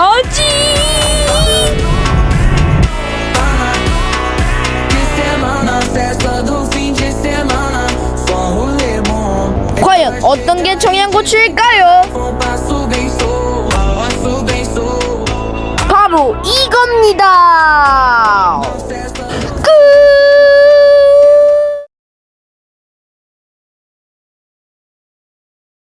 Bom. 과연 어떤 게 청양고추일까요? 바로 이겁니다.